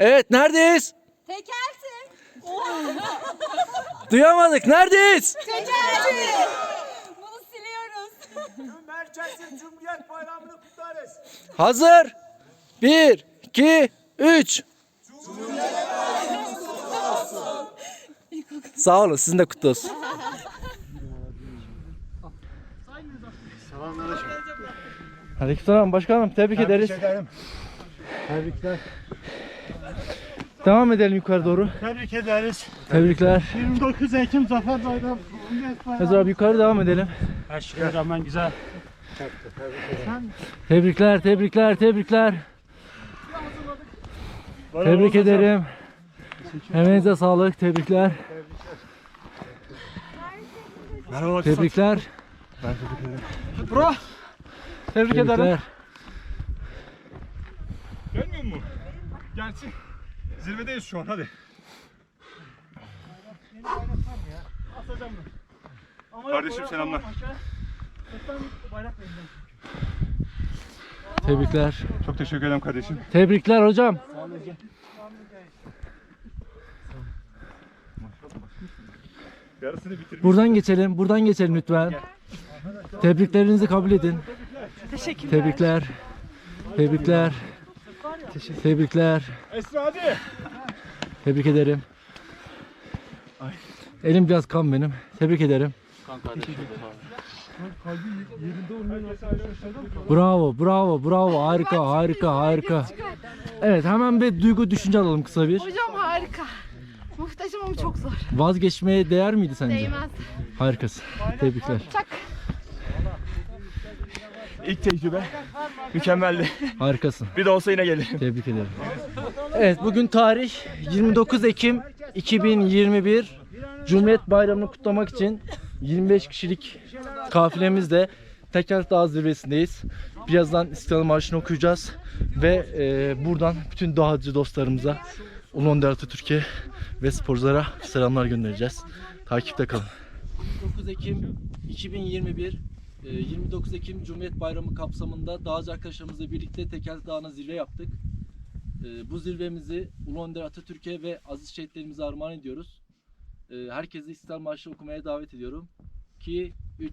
Evet neredeyiz? Tekelsin. Duyamadık. Neredeyiz? Tekelsin. Bunu siliyoruz. Merkez'in Cumhuriyet Bayramı'nı kutlarız. Hazır. Bir, iki, üç. Sağ olun. Sizin de kutlu olsun. Aleykümselam başkanım. Tebrik ederiz. ederim. Tebrikler. Devam edelim yukarı doğru. Tebrik ederiz. Tebrikler. 29 Ekim Zafer Bayramı. Ezra abi yukarı devam edelim. Her şeye rağmen güzel. Tebrikler, tebrikler, tebrikler. Tebrik ederim. Emeğinize sağlık. Tebrikler. Merhaba. Tebrikler. Bro. Tebrik Tebrikler. Gelsin. Zirvedeyiz şu an hadi. Kardeşim selamlar. Tebrikler. Çok teşekkür ederim kardeşim. Tebrikler hocam. Yarısını bitirmiş. Buradan geçelim. Buradan geçelim lütfen. Tebriklerinizi kabul edin. Tebrikler. Tebrikler. Tebrikler. Esra hadi. Tebrik ederim. Elim biraz kan benim. Tebrik ederim. Bravo, bravo, bravo. Harika, harika, harika. Evet, hemen bir duygu düşünce alalım kısa bir. Hocam harika. Muhteşem ama çok zor. Vazgeçmeye değer miydi sence? Değmez. Harikasın. Tebrikler. Çak. İlk tecrübe. Mükemmeldi. Harikasın. Bir de olsa yine gelirim. Tebrik ederim. Evet bugün tarih 29 Ekim 2021. Cumhuriyet Bayramı'nı kutlamak için 25 kişilik kafilemizle Teker Dağ zirvesindeyiz. Birazdan İstiklal Marşı'nı okuyacağız ve e, buradan bütün dağcı dostlarımıza, Ulu Önder Atatürk'e ve sporculara selamlar göndereceğiz. Takipte kalın. 29 Ekim 2021 e, 29 Ekim Cumhuriyet Bayramı kapsamında dağcı arkadaşlarımızla birlikte Tekel Dağı'na zirve yaptık. E, Bu zirvemizi Ulu Önder Atatürk'e ve aziz şehitlerimize armağan ediyoruz. E, Herkesi İstiklal Marşı okumaya davet ediyorum. 2, 3.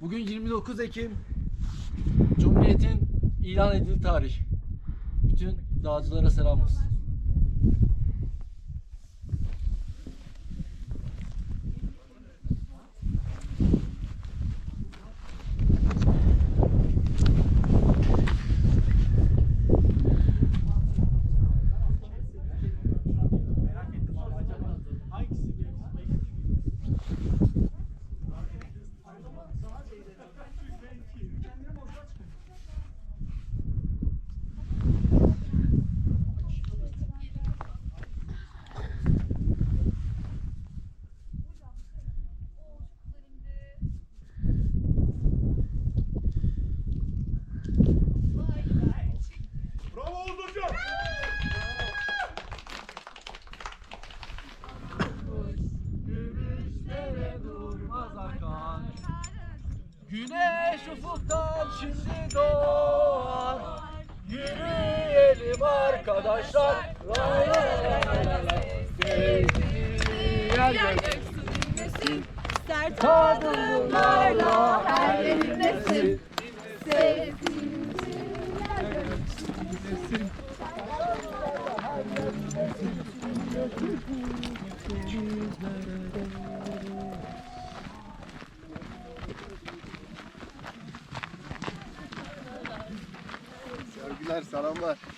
Bugün 29 Ekim Cumhuriyet'in ilan edildiği tarih. Bütün dağcılara selam olsun. Bravo Oğuz hocam. Güneş ufuktan şimdi doğar Yürüyelim arkadaşlar Lay lay lay lay lay yer göksün. Sert Tadımlarla her yerindesin. Selamlar, selamlar.